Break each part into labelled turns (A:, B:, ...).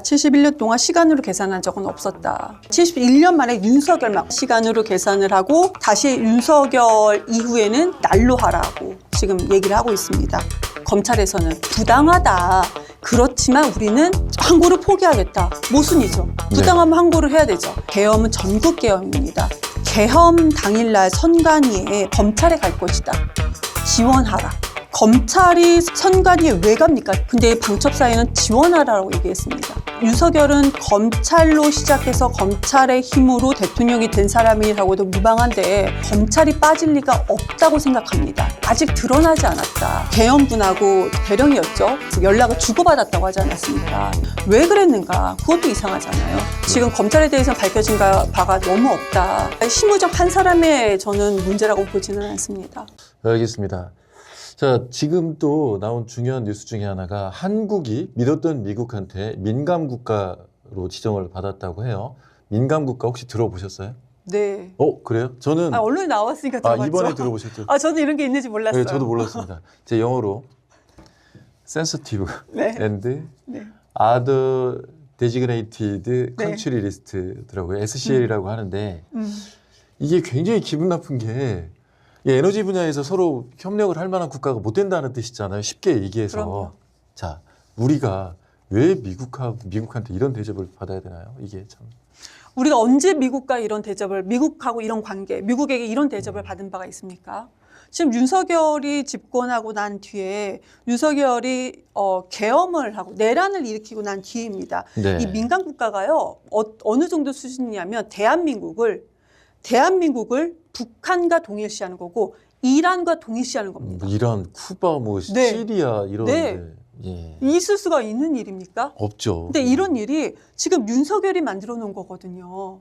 A: 71년 동안 시간으로 계산한 적은 없었다. 71년 만에 윤석열만 시간으로 계산을 하고 다시 윤석열 이후에는 날로 하라고 지금 얘기를 하고 있습니다. 검찰에서는 부당하다. 그렇지만 우리는 항고를 포기하겠다. 모순이죠. 부당하면 항고를 해야 되죠. 계엄은 전국 계엄입니다. 계엄 당일날 선관위에 검찰에 갈 것이다. 지원하라. 검찰이 선관위에 왜 갑니까? 근데 방첩사에는 지원하라고 얘기했습니다. 윤석열은 검찰로 시작해서 검찰의 힘으로 대통령이 된 사람이라고도 무방한데 검찰이 빠질 리가 없다고 생각합니다. 아직 드러나지 않았다. 계엄군하고 대령이었죠. 연락을 주고받았다고 하지 않았습니까? 왜 그랬는가? 그것도 이상하잖아요. 지금 검찰에 대해서 밝혀진 가- 바가 너무 없다. 심우정 한 사람의 저는 문제라고 보지는 않습니다.
B: 알겠습니다. 자, 지금 또 나온 중요한 뉴스 중에 하나가 한국이 믿었던 미국한테 민감 국가로 지정을 받았다고 해요. 민감 국가 혹시 들어보셨어요?
A: 네.
B: 어, 그래요? 저는
A: 아, 언론에 나왔으니까
B: 아,
A: 들어봤죠.
B: 이번에 들어보셨죠?
A: 아, 저는 이런 게 있는지 몰랐어요.
B: 네, 저도 몰랐습니다. 제 영어로 sensitive
A: 네.
B: and
A: 네.
B: other designated
A: 네.
B: country list더라고요. SCL이라고 하는데
A: 음.
B: 이게 굉장히 기분 나쁜 게 이 에너지 분야에서 서로 협력을 할 만한 국가가 못 된다는 뜻이잖아요. 쉽게 얘기해서.
A: 그럼요.
B: 자, 우리가 왜 미국하고 미국한테 이런 대접을 받아야 되나요? 이게 참.
A: 우리가 언제 미국과 이런 대접을 미국하고 이런 관계, 미국에게 이런 대접을 받은 바가 있습니까? 지금 윤석열이 집권하고 난 뒤에 윤석열이 어, 계엄을 하고 내란을 일으키고 난 뒤입니다.
B: 네.
A: 이 민간 국가가요 어, 어느 정도 수준이냐면 대한민국을 대한민국을 북한과 동일시하는 거고 이란과 동일시하는 겁니다.
B: 뭐 이란, 쿠바, 뭐
A: 네.
B: 시리아 이런
A: 네.
B: 데 예.
A: 있을 수가 있는 일입니까?
B: 없죠.
A: 근데 이런 일이 지금 윤석열이 만들어 놓은 거거든요.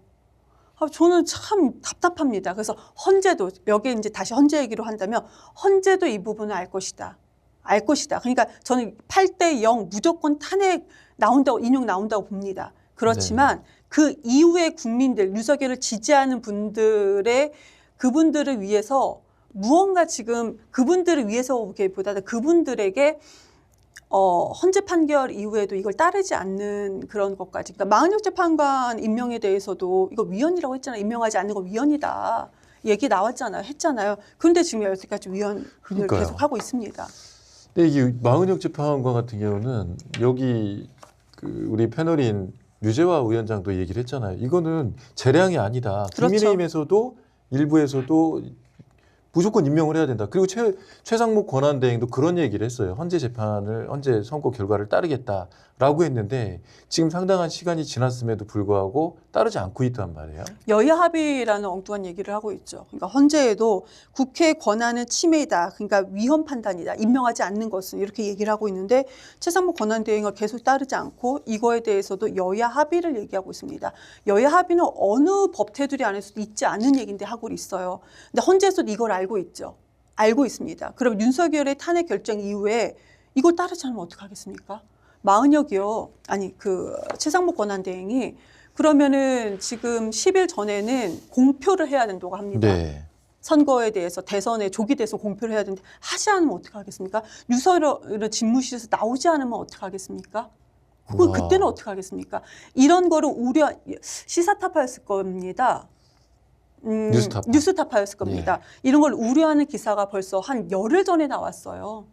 A: 아, 저는 참 답답합니다. 그래서 헌재도 여기 이제 다시 헌재 얘기로 한다면 헌재도 이 부분을 알 것이다. 알 것이다. 그러니까 저는 8대 0 무조건 탄핵 나온다고 인용 나온다고 봅니다. 그렇지만 그 이후의 국민들 윤석열을 지지하는 분들의 그분들을 위해서 무언가 지금 그분들을 위해서보다는 그분들에게 어, 헌재 판결 이후에도 이걸 따르지 않는 그런 것까지. 그러니까 마흔역 재판관 임명에 대해서도 이거 위헌이라고 했잖아요. 임명하지 않는 거 위헌이다. 얘기 나왔잖아요. 했잖아요. 그런데 지금 여태까지 위헌을
B: 그러니까요.
A: 계속 하고 있습니다.
B: 근데 이게 마은혁 재판관 같은 경우는 여기 그 우리 패널인 류재화 위원장도 얘기를 했잖아요. 이거는 재량이 아니다.
A: 그렇죠.
B: 국민의힘에서도 일부에서도 무조건 임명을 해야 된다. 그리고 최, 최상목 권한대행도 그런 얘기를 했어요. 헌재 재판을 헌재 선고 결과를 따르겠다라고 했는데 지금 상당한 시간이 지났음에도 불구하고 따르지 않고 있단 말이에요.
A: 여야 합의라는 엉뚱한 얘기를 하고 있죠. 그러니까 헌재에도 국회 권한은 침해이다. 그러니까 위헌 판단이다. 임명하지 않는 것은 이렇게 얘기를 하고 있는데 최상목 권한 대행을 계속 따르지 않고 이거에 대해서도 여야 합의를 얘기하고 있습니다. 여야 합의는 어느 법 테두리 안에서도 있지 않는 얘기인데 하고 있어요. 근데 헌재에서도 이걸 알고 있죠. 알고 있습니다. 그럼 윤석열의 탄핵 결정 이후에 이걸 따르지 않으면 어떡하겠습니까? 마은혁이요. 아니 그 최상목 권한 대행이 그러면은 지금 10일 전에는 공표를 해야 된다고 합니다.
B: 네.
A: 선거에 대해서 대선에 조기 대선 공표를 해야 되는데 하지 않으면 어떡하겠습니까? 유서를 집무실에서 나오지 않으면 어떡하겠습니까? 그걸
B: 우와.
A: 그때는 어떡하겠습니까? 이런 거를 우려 시사타파였을 겁니다. 음,
B: 뉴스타파. 예.
A: 뉴스타파였을 겁니다. 이런 걸 우려하는 기사가 벌써 한 열흘 전에 나왔어요.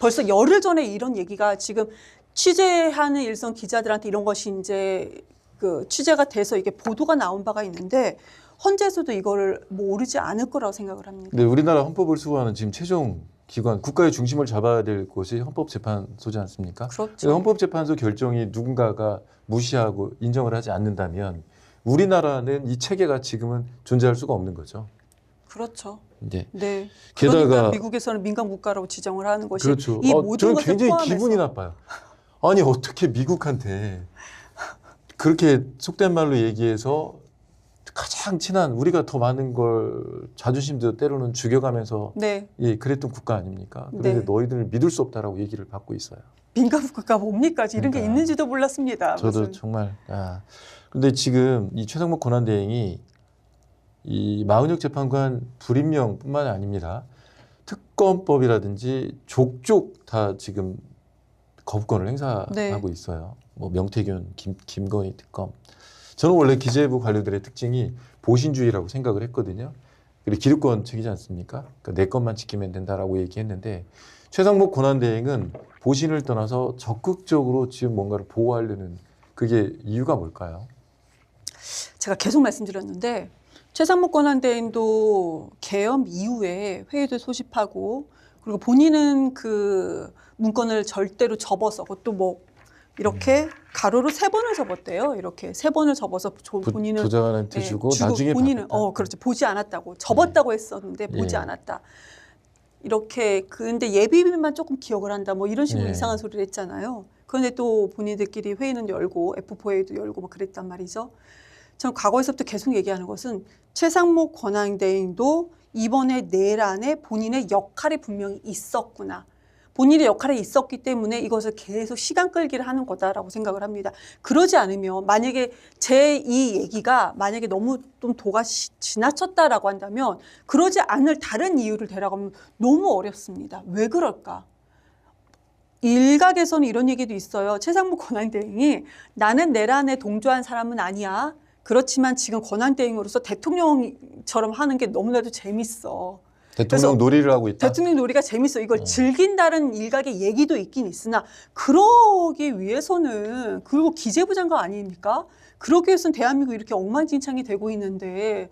A: 벌써 열흘 전에 이런 얘기가 지금 취재하는 일선 기자들한테 이런 것이 이제 그 취재가 돼서 이게 보도가 나온 바가 있는데 헌재에서도 이거를 모르지 않을 거라고 생각을 합니다.
B: 근데 우리나라 헌법을 수호하는 지금 최종 기관 국가의 중심을 잡아야 될 곳이 헌법재판소지 않습니까? 그
A: 그렇죠.
B: 헌법재판소 결정이 누군가가 무시하고 인정을 하지 않는다면 우리나라는 이 체계가 지금은 존재할 수가 없는 거죠.
A: 그렇죠.
B: 이제
A: 네.
B: 게다가-
A: 그러니까 미국에서는 민간 국가라고 지정을 하는 것이
B: 그렇죠.
A: 이
B: 어,
A: 모든
B: 저는
A: 것을
B: 굉장히
A: 포함해서
B: 기분이 나빠요. 아니 어떻게 미국한테 그렇게 속된 말로 얘기해서 가장 친한 우리가 더 많은 걸 자존심도 때로는 죽여가면서
A: 네.
B: 예 그랬던 국가 아닙니까? 그런데
A: 네.
B: 너희들을 믿을 수 없다라고 얘기를 받고 있어요.
A: 민간 국가가 뭡니까? 이런 게
B: 그러니까요.
A: 있는지도 몰랐습니다.
B: 저도
A: 무슨.
B: 정말 아 근데 지금 이 최상목 권한대행이 이 마은혁 재판관 불임명뿐만 아닙니다. 특검법이라든지 족족 다 지금 거부권을 행사하고
A: 네.
B: 있어요. 뭐 명태균, 김, 김건희 특검. 저는 원래 기재부 관료들의 특징이 보신주의라고 생각을 했거든요. 그리고 기득권 책이지 않습니까? 그러니까 내 것만 지키면 된다라고 얘기했는데 최상목 권한대행은 보신을 떠나서 적극적으로 지금 뭔가를 보호하려는 그게 이유가 뭘까요?
A: 제가 계속 말씀드렸는데 최상목 권한대행도 계엄 이후에 회의도 소집하고 그리고 본인은 그 문건을 절대로 접어서 그것도 뭐 이렇게 가로로 세 번을 접었대요. 이렇게 세 번을 접어서 조-
B: 부,
A: 본인은
B: 부장한테
A: 네,
B: 주고, 나중에
A: 본인은
B: 받았다.
A: 어 그렇죠 보지 않았다고 접었다고 했었는데 보지
B: 예.
A: 않았다 이렇게 근데 예비비만 조금 기억을 한다 뭐 이런 식으로
B: 예.
A: 이상한 소리를 했잖아요 그런데 또 본인들끼리 회의는 열고 F4 회의도 열고 뭐 그랬단 말이죠 전 과거에서부터 계속 얘기하는 것은 최상목 권한대행도 이번에 내란에 본인의 역할이 분명히 있었구나. 본인의 역할이 있었기 때문에 이것을 계속 시간 끌기를 하는 거다라고 생각을 합니다. 그러지 않으면 만약에 제 이 얘기가 만약에 너무 좀 도가 시- 지나쳤다라고 한다면 그러지 않을 다른 이유를 대라고 하면 너무 어렵습니다. 왜 그럴까? 일각에서는 이런 얘기도 있어요. 최상무 권한대행이 나는 내란에 동조한 사람은 아니야. 그렇지만 지금 권한대행으로서 대통령처럼 하는 게 너무나도 재밌어.
B: 대통령 놀이를 하고 있다.
A: 대통령 놀이가 재밌어. 이걸
B: 어.
A: 즐긴다는 일각의 얘기도 있긴 있으나 그러기 위해서는 그리고 기재부 장관 아닙니까? 그러기 위해서는 대한민국 이렇게 엉망진창이 되고 있는데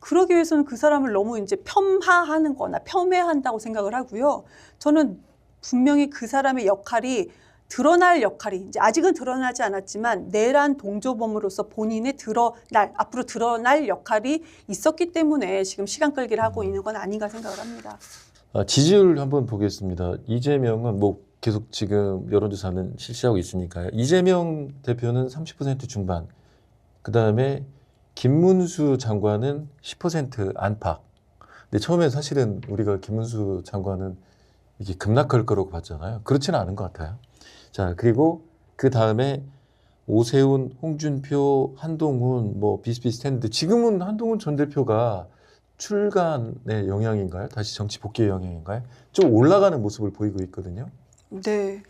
A: 그러기 위해서는 그 사람을 너무 이제 폄하하는 거나 폄훼한다고 생각을 하고요. 저는 분명히 그 사람의 역할이 드러날 역할이 이제 아직은 드러나지 않았지만 내란 동조범으로서 본인의 드러날 앞으로 드러날 역할이 있었기 때문에 지금 시간 끌기를 하고 있는 건 아닌가 생각을 합니다.
B: 아, 지지율 한번 보겠습니다. 이재명은 뭐 계속 지금 여론조사는 실시하고 있으니까요. 이재명 대표는 30% 중반, 그 다음에 김문수 장관은 10% 안팎. 근데 처음에 사실은 우리가 김문수 장관은 이게 급락할 거라고 봤잖아요. 그렇지는 않은 것 같아요. 자 그리고 그 다음에 오세훈, 홍준표, 한동훈 뭐 비슷비슷했는데 지금은 한동훈 전 대표가 출간의 영향인가요? 다시 정치 복귀의 영향인가요? 좀 올라가는 모습을 보이고 있거든요.
A: 네.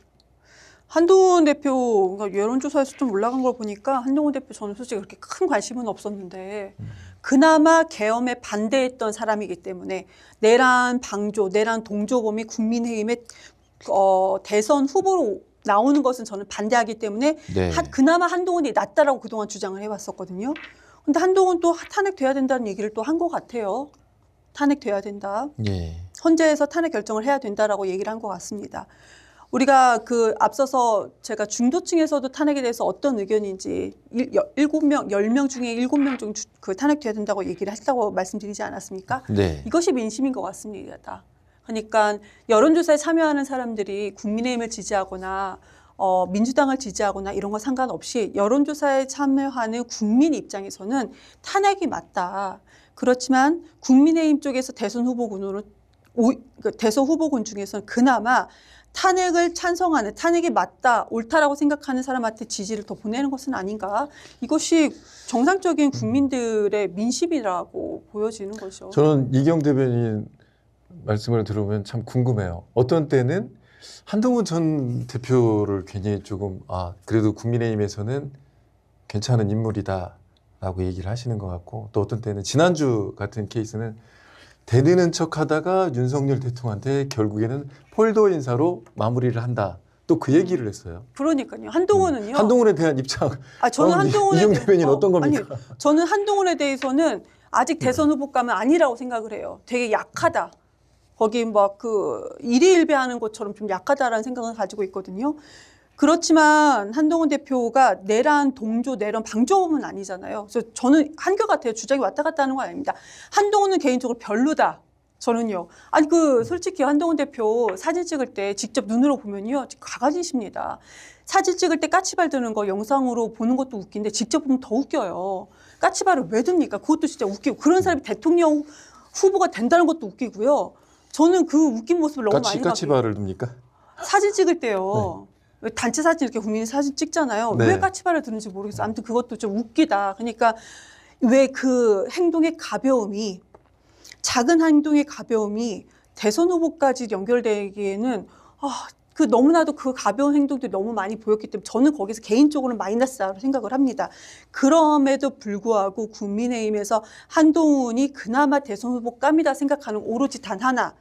A: 한동훈 대표 그러니까 여론조사에서 좀 올라간 걸 보니까 한동훈 대표 저는 솔직히 그렇게 큰 관심은 없었는데
B: 음.
A: 그나마 계엄에 반대했던 사람이기 때문에 내란 방조, 내란 동조범이 국민의힘의 어, 대선 후보로 나오는 것은 저는 반대하기 때문에
B: 네.
A: 한- 그나마 한동훈이 낫다라고 그동안 주장을 해왔었거든요. 근데 한동훈 또 탄핵돼야 된다는 얘기를 또 한 것 같아요. 탄핵돼야 된다.
B: 예.
A: 헌재에서 탄핵 결정을 해야 된다라고 얘기를 한 것 같습니다. 우리가 그 앞서서 제가 중도층에서도 탄핵에 대해서 어떤 의견인지 일곱 명, 열 명 중에 일곱 명 중 그 탄핵돼야 된다고 얘기를 했다고 말씀드리지 않았습니까?
B: 네.
A: 이것이 민심인 것 같습니다. 그러니까 여론조사에 참여하는 사람들이 국민의힘을 지지하거나 어, 민주당을 지지하거나 이런 거 상관없이 여론조사에 참여하는 국민 입장에서는 탄핵이 맞다. 그렇지만 국민의힘 쪽에서 대선 후보군으로 오, 그 대선 후보군 중에서는 그나마 탄핵을 찬성하는 탄핵이 맞다 옳다라고 생각하는 사람한테 지지를 더 보내는 것은 아닌가 이것이 정상적인 국민들의 민심이라고 보여지는 거죠.
B: 저는 이경 대변인 말씀을 들어보면 참 궁금해요. 어떤 때는 한동훈 전 대표를 괜히 조금 아 그래도 국민의힘에서는 괜찮은 인물이다라고 얘기를 하시는 것 같고 또 어떤 때는 지난주 같은 케이스는 대드는 척하다가 윤석열 대통령한테 결국에는 폴더 인사로 마무리를 한다. 또 그 얘기를 했어요.
A: 그러니까요. 한동훈은요.
B: 한동훈에 대한 입장.
A: 아 저는
B: 어,
A: 한동훈에
B: 이경
A: 대해-
B: 대변인
A: 어,
B: 어떤 겁니까?
A: 아니, 저는 한동훈에 대해서는 아직 대선 후보감은 아니라고 생각을 해요. 되게 약하다. 거기 막 그 일희일비하는 것처럼 좀 약하다라는 생각을 가지고 있거든요. 그렇지만 한동훈 대표가 내란 동조, 내란 방조범은 아니잖아요. 그래서 저는 한결 같아요. 주장이 왔다 갔다 하는 거 아닙니다. 한동훈은 개인적으로 별로다. 저는요. 아니 그 솔직히 한동훈 대표 사진 찍을 때 직접 눈으로 보면요. 가가지십니다. 사진 찍을 때 까치발 드는 거 영상으로 보는 것도 웃긴데 직접 보면 더 웃겨요. 까치발을 왜 듭니까? 그것도 진짜 웃기고 그런 사람이 대통령 후보가 된다는 것도 웃기고요. 저는 그 웃긴 모습을 너무
B: 까치
A: 많이
B: 까치
A: 봤고
B: 발을 둡니까?
A: 사진 찍을 때요. 왜 단체 사진 이렇게 국민이 사진 찍잖아요.
B: 네.
A: 왜 까치발을 드는지 모르겠어요. 아무튼 그것도 좀 웃기다. 그러니까 왜 그 행동의 가벼움이 작은 행동의 가벼움이 대선 후보까지 연결되기에는 아, 그 너무나도 그 가벼운 행동들이 너무 많이 보였기 때문에 저는 거기서 개인적으로는 마이너스라고 생각을 합니다. 그럼에도 불구하고 국민의힘에서 한동훈이 그나마 대선 후보감이다 생각하는 오로지 단 하나.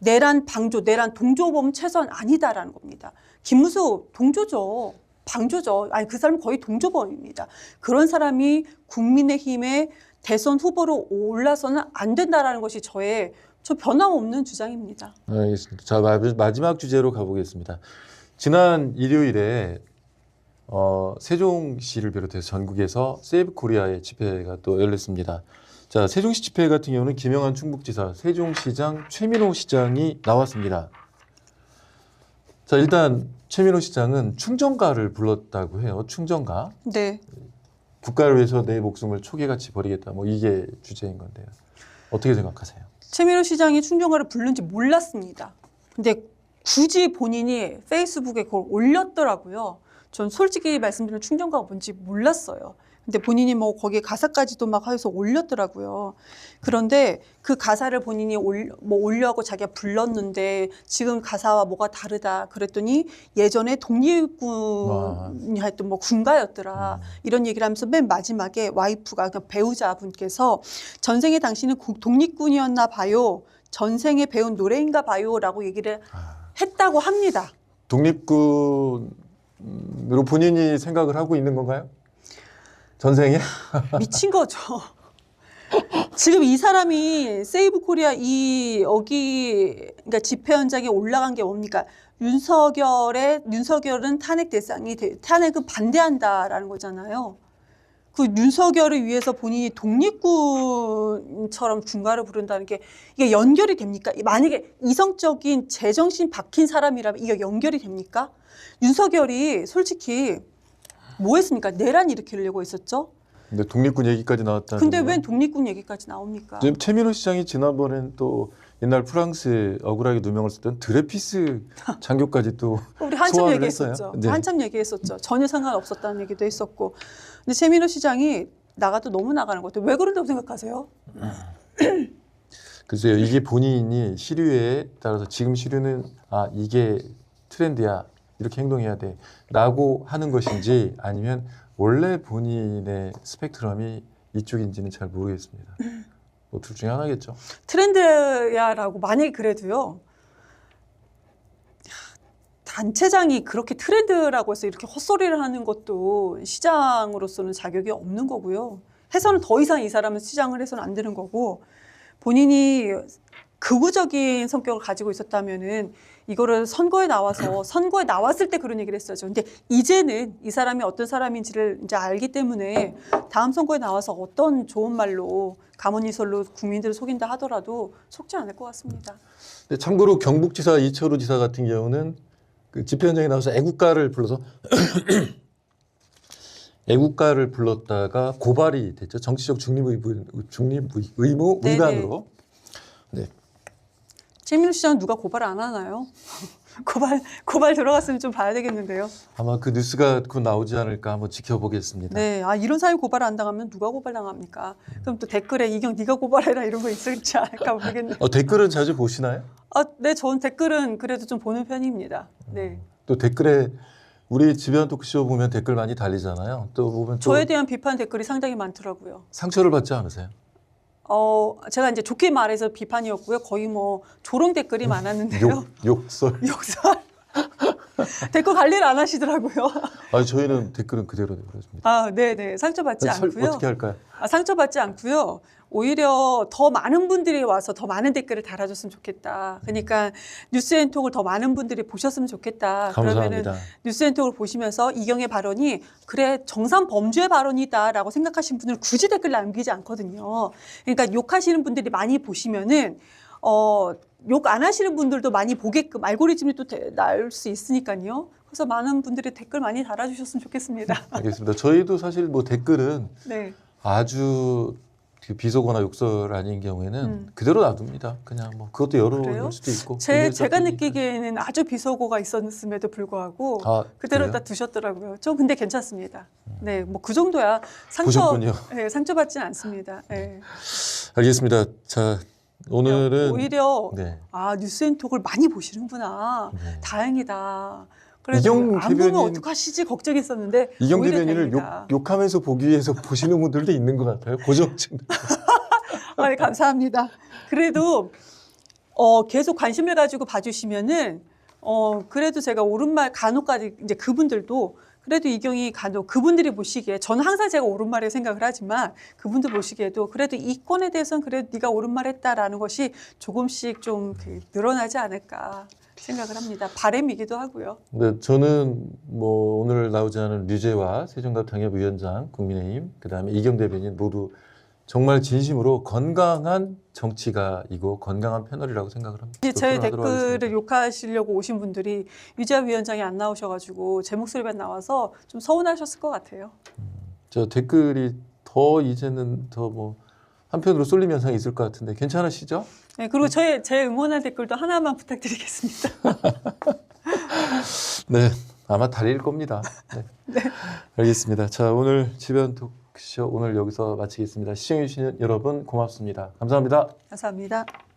A: 내란 방조, 내란 동조범 최선 아니다라는 겁니다. 김무수 동조죠. 방조죠. 아니 그 사람 거의 동조범입니다. 그런 사람이 국민의힘의 대선 후보로 올라서는 안 된다라는 것이 저의 저 변함없는 주장입니다.
B: 알겠습니다. 자 마- 마지막 주제로 가보겠습니다. 지난 일요일에 어, 세종시를 비롯해서 전국에서 세이브 코리아의 집회가 또 열렸습니다. 자 세종시 집회 같은 경우는 김영한 충북지사, 세종시장 최민호 시장이 나왔습니다. 자 일단 최민호 시장은 충정가를 불렀다고 해요. 충정가.
A: 네.
B: 국가를 위해서 내 목숨을 초계같이 버리겠다. 뭐 이게 주제인 건데요. 어떻게 생각하세요?
A: 최민호 시장이 충정가를 부른지 몰랐습니다. 근데 굳이 본인이 페이스북에 그걸 올렸더라고요. 전 솔직히 말씀드리면 충정가가 뭔지 몰랐어요. 근데 본인이 뭐 거기에 가사까지도 막 해서 올렸더라고요. 그런데 그 가사를 본인이 올, 뭐 올려고 자기가 불렀는데 지금 가사와 뭐가 다르다 그랬더니 예전에 독립군이 했던 뭐 군가였더라.
B: 음.
A: 이런 얘기를 하면서 맨 마지막에 와이프가 그러니까 배우자분께서 전생에 당신은 국- 독립군이었나 봐요. 전생에 배운 노래인가 봐요라고 얘기를
B: 아,
A: 했다고 합니다.
B: 독립군으로 본인이 생각을 하고 있는 건가요? 전생에?
A: 미친 거죠. 지금 이 사람이 세이브 코리아 이 여기 그러니까 집회 현장에 올라간 게 뭡니까? 윤석열의 윤석열은 탄핵 대상이 돼- 탄핵은 반대한다라는 거잖아요. 그 윤석열을 위해서 본인이 독립군처럼 군가를 부른다는 게 이게 연결이 됩니까? 만약에 이성적인 제정신 박힌 사람이라면 이게 연결이 됩니까? 윤석열이 솔직히 뭐 했습니까? 내란 일으키려고 했었죠.
B: 근데 독립군 얘기까지 나왔다는.
A: 근데
B: 건.
A: 왜 독립군 얘기까지 나옵니까?
B: 지금 최민호 시장이 지난번엔 또 옛날 프랑스 억울하게 누명을 쓰던 드레피스 장교까지 또
A: 우리 한참 얘기했었죠.
B: 네.
A: 한참 얘기했었죠. 전혀 상관없었다는 얘기도 했었고. 근데 최민호 시장이 나가도 너무 나가는 것 같아요. 왜 그런다고 생각하세요?
B: 글쎄요 이게 본인이 시류에 따라서 지금 시류는 아 이게 트렌드야 이렇게 행동해야 돼 라고 하는 것인지 아니면 원래 본인의 스펙트럼이 이쪽인지는 잘 모르겠습니다. 뭐 둘 중에 하나겠죠.
A: 트렌드야라고 만약에 그래도요. 단체장이 그렇게 트렌드라고 해서 이렇게 헛소리를 하는 것도 시장으로서는 자격이 없는 거고요. 해서는 더 이상 이 사람은 시장을 해서는 안 되는 거고 본인이 극우적인 성격을 가지고 있었다면은 이거를 선거에 나와서 선거에 나왔을 때 그런 얘기를 했어야죠. 근데 이제는 이 사람이 어떤 사람인지를 이제 알기 때문에 다음 선거에 나와서 어떤 좋은 말로 가문이설로 국민들을 속인다 하더라도 속지 않을 것 같습니다.
B: 근데 참고로 경북지사 이철우 지사 같은 경우는 그 집회 현장에 나와서 애국가를 불러서 애국가를 불렀다가 고발이 됐죠. 정치적 중립 의무, 중립 의무. 위반으로. 네.
A: 최민우 시장 누가 고발 안 하나요? 고발 고발 들어갔으면 좀 봐야 되겠는데요.
B: 아마 그 뉴스가 곧 나오지 않을까 한번 지켜보겠습니다.
A: 네, 아 이런 사람이 고발 안 당하면 누가 고발 당합니까? 그럼 또 댓글에 이경 네가 고발해라 이런 거 있을지 않을까 모르겠네.
B: 어, 댓글은 자주 보시나요?
A: 아, 네, 전 댓글은 그래도 좀 보는 편입니다. 네,
B: 또 댓글에 우리 집요한 토크쇼 보면 댓글 많이 달리잖아요. 또 보면 또
A: 저에 대한 비판 댓글이 상당히 많더라고요.
B: 상처를 받지 않으세요?
A: 어, 제가 이제 좋게 말해서 비판이었고요. 거의 뭐 조롱 댓글이 많았는데요.
B: 욕, 욕설.
A: 욕설. 댓글 관리를 안 하시더라고요.
B: 아 저희는 댓글은 그대로 내버려줍니다.
A: 아, 네, 네. 상처받지
B: 설-
A: 않고요.
B: 어떻게 할까요?
A: 아, 상처받지 않고요. 오히려 더 많은 분들이 와서 더 많은 댓글을 달아줬으면 좋겠다. 그러니까 뉴스앤톡을 더 많은 분들이 보셨으면 좋겠다. 그러면은
B: 감사합니다.
A: 뉴스앤톡을 보시면서 이경의 발언이 그래 정상 범죄 발언이다라고 생각하시는 분들은 굳이 댓글 남기지 않거든요. 그러니까 욕하시는 분들이 많이 보시면은 어, 욕 안 하시는 분들도 많이 보게끔 알고리즘이 또 대- 나올 수 있으니까요. 그래서 많은 분들이 댓글 많이 달아주셨으면 좋겠습니다.
B: 알겠습니다. 저희도 사실 뭐 댓글은
A: 네.
B: 아주 그 비속어나 욕설 아닌 경우에는
A: 음.
B: 그대로 놔둡니다. 그냥 뭐 그것도 열어놓을
A: 그래요?
B: 수도 있고.
A: 제, 제가. 느끼기에는 아주 비속어가 있었음에도 불구하고
B: 아,
A: 그대로
B: 그래요?
A: 다 두셨더라고요. 저 근데 괜찮습니다. 네, 뭐 그 정도야 상처. 네, 상처 받지는 않습니다. 네.
B: 알겠습니다. 자 오늘은
A: 오히려
B: 네.
A: 아 뉴스앤톡을 많이 보시는구나.
B: 네.
A: 다행이다.
B: 이경
A: 안 보면
B: 대변인-
A: 어떡하시지 걱정했었는데
B: 이경 대변인을 욕. 욕하면서 보기 위해서 보시는 분들도 있는 것 같아요. 고정층.
A: 아, 네, 감사합니다. 그래도 어, 계속 관심을 가지고 봐주시면은 어, 그래도 제가 옳은말 간혹까지 이제 그분들도 그래도 이경이 간혹 그분들이 보시기에 저는 항상 제가 옳은말에 생각을 하지만 그분들 보시기에도 그래도 이 건에 대해서는 그래도 네가 옳은 말했다라는 것이 조금씩 좀그 늘어나지 않을까 생각을 합니다. 바램이기도 하고요.
B: 네, 저는 뭐 오늘 나오지 않은 류재화 세종갑 당협위원장 국민의힘 그다음에 이경 대변인 모두 정말 진심으로 건강한 정치가이고 건강한 패널이라고 생각을 합니다.
A: 제 댓글을. 욕하시려고 오신 분들이 유지아 위원장이 안 나오셔가지고 제 목소리만 나와서 좀 서운하셨을 것 같아요.
B: 저 댓글이 더 이제는 더 뭐 한편으로 쏠림 현상이 있을 것 같은데 괜찮으시죠?
A: 네, 그리고 저의 제 응원한 댓글도 하나만 부탁드리겠습니다.
B: 네, 아마 달릴 겁니다. 네. 알겠습니다. 자, 오늘 집연 토크 쇼 오늘 여기서 마치겠습니다. 시청해주신 여러분 고맙습니다. 감사합니다.
A: 감사합니다.